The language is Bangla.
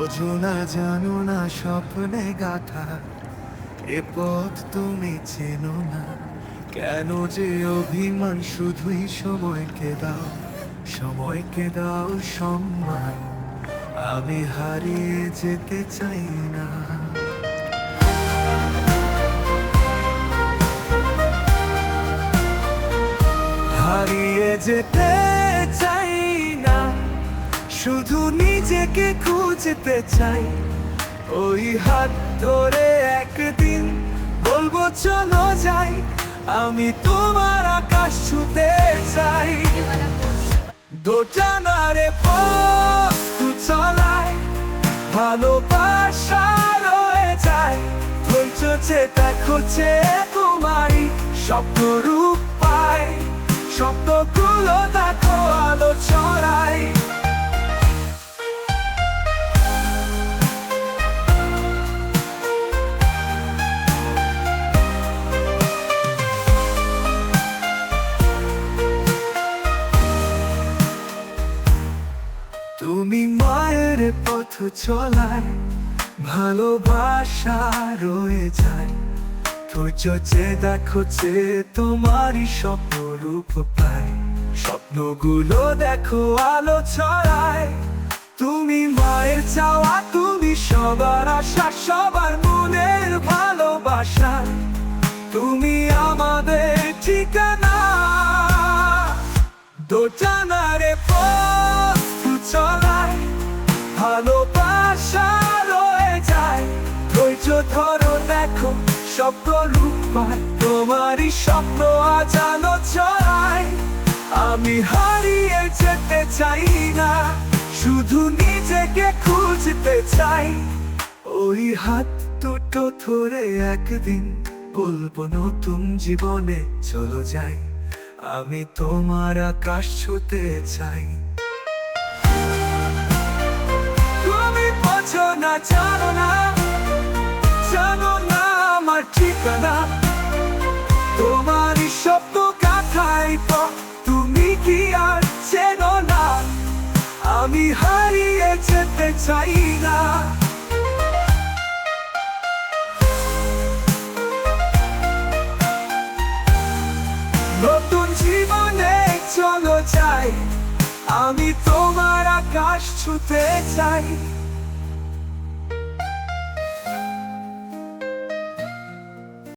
বোঝো না, জানো না, স্বপ্নে গাথা। এ পথ তুমি চেনো না। কেন যে অভিমান, শুধুই সময়কে দাও। সময়কে দাও সম্মান। আমি হারিয়ে যেতে চাই না। হারিয়ে যেতে চাই না। শুধু নিজেকে খুঁজতে চাই। ওই হাত ধরে একদিন বলব, চলো যাই, আমি তোমার আকাশ ছুতে চাই। দোটানারে পথ চলায় ভালোবাসা রয়ে যায়। ধৈর্য দেখো যে তোমারই স্বপ্ন রূপ পায়, স্বপ্নগুলো দেখো আলো ছড়ায়। তুমি মায়ের পথ চলায় ভালোবাসা রয়ে যায়। ধৈর্য যে দেখো যে তোমারই স্বপ্ন রূপ পায়। স্বপ্নগুলো দেখো আলো ছড়ায়। তুমি মায়ের চাওয়া, তুমি সবার আশা, সবার মনের ভালোবাসা। তুমি আমাদের ঠিকানা। দোটানারে ভালোবাসা রয়ে যায়। ধৈর্য ধরো, দেখো, স্বপ্ন রূপ তোমারই স্বপ্ন আজ আলো ছড়ায়। আমি হারিয়ে যেতে চাই না, শুধু নিজেকে খুঁজতে চাই। ওই হাত দুটো ধরে একদিন বলব, নতুন জীবনে চলো যাই। আমি তোমার আকাশ ছুতে চাই। না জানো না জানো না আমার ঠিকানা। তোমারই স্বপ্ন কাথায় তো তুমি কি আর চেনো না। আমি হারিয়ে যেতে চাই না। নতুন জীবনে চলো যাই। আমি তোমার আকাশ ছুতে চাই।